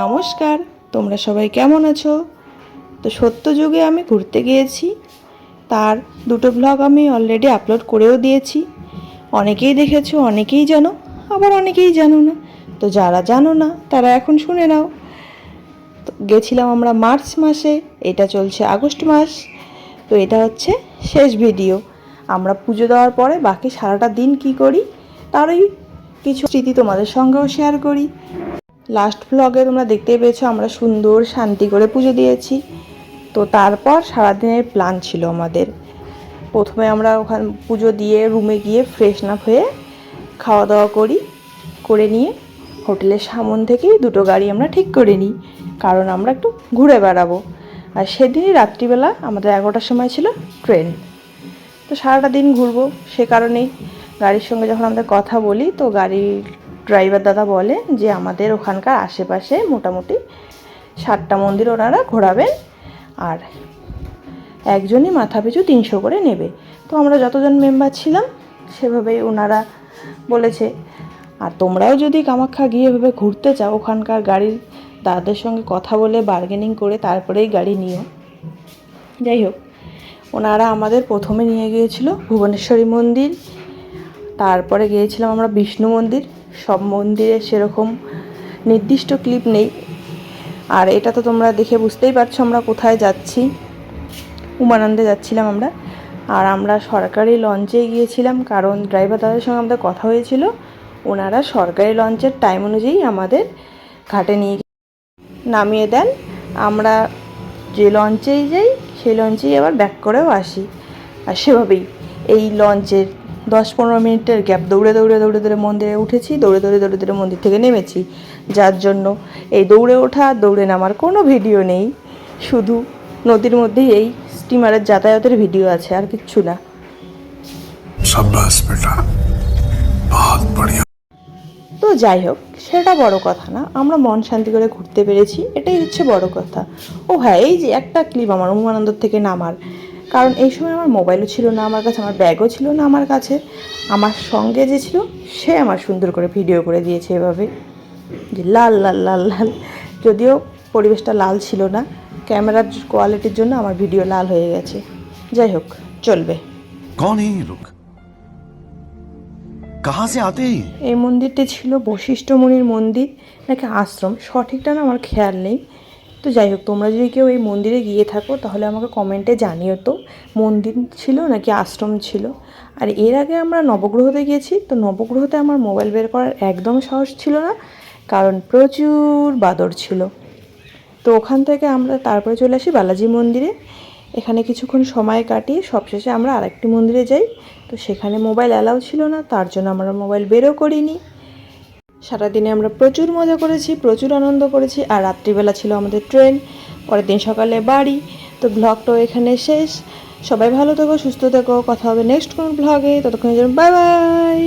নমস্কার, তোমরা সবাই কেমন আছো? তো সত্য যুগে আমি ঘুরতে গিয়েছি। তার দুটো ব্লগ আমি অলরেডি আপলোড করেও দিয়েছি। অনেকেই দেখেছ, অনেকেই জানো, আবার অনেকেই জানো না। তো যারা জানো না, তারা এখন শুনে নাও। গেছিলাম আমরা মার্চ মাসে, এটা চলছে আগস্ট মাস। তো এটা হচ্ছে শেষ ভিডিও আমরা পুজো দেওয়ার পরে বাকি সারাটা দিন কি করি, তারই কিছু স্মৃতি তোমাদের সঙ্গেও শেয়ার করি। লাস্ট ব্লগে তোমরা দেখতেই পেয়েছ, আমরা সুন্দর শান্তি করে পুজো দিয়েছি। তো তারপর সারাদিনের প্ল্যান ছিল আমাদের। প্রথমে আমরা ওখান পুজো দিয়ে রুমে গিয়ে ফ্রেশ হয়ে খাওয়া দাওয়া করি, করে নিয়ে হোটেলের সামন থেকেই দুটো গাড়ি আমরা ঠিক করে নিই, কারণ আমরা একটু ঘুরে বেড়াবো। আর সেদিনই রাত্রিবেলা আমাদের এগারোটার সময় ছিল ট্রেন তো সারাটা দিন ঘুরবো, সে কারণেই গাড়ির সঙ্গে যখন আমাদের কথা বলি, তো গাড়ির ড্রাইভার দাদা বলে যে আমাদের ওখানকার আশেপাশে মোটামুটি সাতটা মন্দির ওনারা ঘোরাবেন আর একজনই মাথা পিছু তিনশো করে নেবে। তো আমরা যতজন মেম্বার ছিলাম, সেভাবেই ওনারা বলেছে, আর তোমরাও যদি কামাখ্যা গিয়ে এভাবে ঘুরতে চাও, ওখানকার গাড়ির দাদাদের সঙ্গে কথা বলে বার্গেনিং করে তারপরেই গাড়ি নিও। যাই হোক, ওনারা আমাদের প্রথমে নিয়ে গিয়েছিল ভুবনেশ্বরী মন্দির, তারপরে গিয়েছিলাম আমরা বিষ্ণু মন্দির। সব মন্দিরে সেরকম নির্দিষ্ট ক্লিপ নেই। আর এটা তো তোমরা দেখে বুঝতেই পারছ আমরা কোথায় যাচ্ছি। উমানন্দে যাচ্ছিলাম আমরা। আর আমরা সরকারি লঞ্চে গিয়েছিলাম, কারণ ড্রাইভার দাদার সঙ্গে আমাদের কথা হয়েছিল। ওনারা সরকারি লঞ্চের টাইম অনুযায়ী আমাদের ঘাটে নিয়ে নামিয়ে দেন। আমরা যে লঞ্চেই যাই, সেই লঞ্চেই আবার ব্যাক করেও আসি। আর সেভাবেই এই লঞ্চের দশ পনেরো মিনিটের গ্যাপ। দৌড়ে দৌড়ে দৌড়ে দৌড়ে মন্দিরে উঠেছি দৌড়ে দৌড়ে দৌড়ে দৌড়ে মন্দির থেকে নেমেছি। যার জন্য এই দৌড়ে ওঠা দৌড়ে নামার কোনো ভিডিও নেই। শুধু নদীর মধ্যে এই স্টিমারের যাতায়াতের ভিডিও আছে আর কিচ্ছু না। তো যাই হোক সেটা বড় কথা না। আমরা মন শান্তি করে ঘুরতে পেরেছি এটাই হচ্ছে বড় কথা। ও হ্যাঁ এই যে একটা ক্লিপ আমার উমানন্দর থেকে নামার। কারণ এই সময় আমার মোবাইলও ছিল না আমার কাছে আমার ব্যাগও ছিল না আমার কাছে। আমার সঙ্গে যে ছিল সে আমার সুন্দর করে ভিডিও করে দিয়েছে এভাবে। যে লাল লাল লাল লাল। যদিও পরিবেশটা লাল ছিল না ক্যামেরার কোয়ালিটির জন্য আমার ভিডিও লাল হয়ে গেছে। যাই হোক চলবে। এই মন্দিরটি ছিল বশিষ্ঠ মুনির মন্দির নাকি আশ্রম? সঠিকটা না আমার খেয়াল নেই। তো যাই হোক, তোমরা যদি কেউ এই মন্দিরে গিয়ে থাকো, তাহলে আমাকে কমেন্টে জানিও তো। মন্দির ছিল নাকি আশ্রম ছিল? আর এর আগে আমরা নবগ্রহতে গিয়েছি, তো নবগ্রহতে আমার মোবাইল বের করার একদম সাহস ছিল না, কারণ প্রচুর বাদর ছিল। তো ওখান থেকে আমরা তারপরে চলে আসি বালাজি মন্দিরে। এখানে কিছুক্ষণ সময় কাটিয়ে সবশেষে আমরা আরেকটি মন্দিরে যাই, তো সেখানে মোবাইল অ্যালাউ ছিল না, তার জন্য আমরা মোবাইল বেরও করিনি। সারাদিনে আমরা প্রচুর মজা করেছি, প্রচুর আনন্দ করেছি আর রাত্রিবেলা ছিল আমাদের ট্রেন, পরের দিন সকালে বাড়ি। তো ব্লগটাও এখানে শেষ। সবাই ভালো থেকো, সুস্থ থেকো, কথা হবে নেক্সট কোনো ব্লগে। ততক্ষণ বাই বাই।